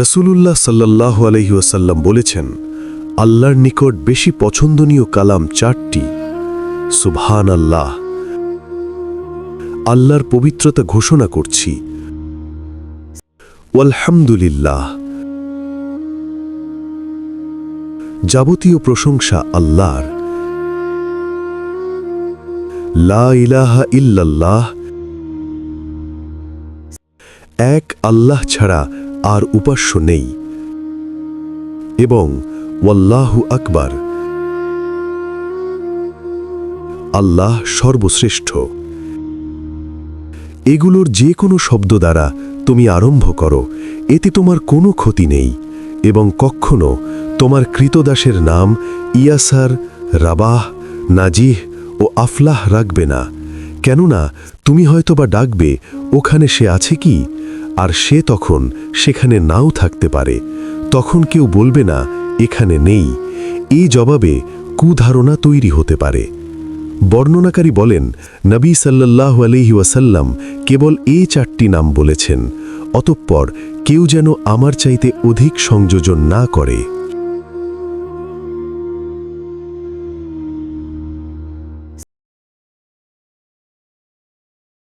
রসুলুল্লাহ সাল্লাহ আলহিউসাল্লাম বলেছেন, আল্লাহর নিকট বেশি পছন্দনীয় কালাম চারটি। সুবহান আল্লাহ আল্লাহর পবিত্রতা ঘোষণা করছি। আলহামদুলিল্লাহ যাবতীয় প্রশংসা আল্লাহর। লা ইলাহা ইল্লাল্লাহ। এক আল্লাহ ছাড়া আর উপাস্য নেই। এবং ওয়াল্লাহু আকবার। আল্লাহ সর্বশ্রেষ্ঠ। এগুলোর যে কোনো শব্দ দ্বারা তুমি আরম্ভ করো, এতে তোমার কোনো ক্ষতি নেই, এবং কখনো তোমার কৃতদাসের নাম ইয়াসার, রাবাহ, নাজিহ ও আফলাহ রাখবে না, কেননা তুমি হয়তোবা ডাকবে, ওখানে সে আছে কি? আর সে তখন সেখানে নাও থাকতে পারে। তখন কেউ বলবে না, এখানে নেই। এই জবাবে কুধারণা তৈরি হতে পারে। বর্ণনাকারী বলেন, নবী সাল্লাহ আলহি ওয়াসাল্লাম কেবল এ চারটি নাম বলেছেন, অতঃপর কেউ যেন আমার চাইতে অধিক সংযোজন না করে।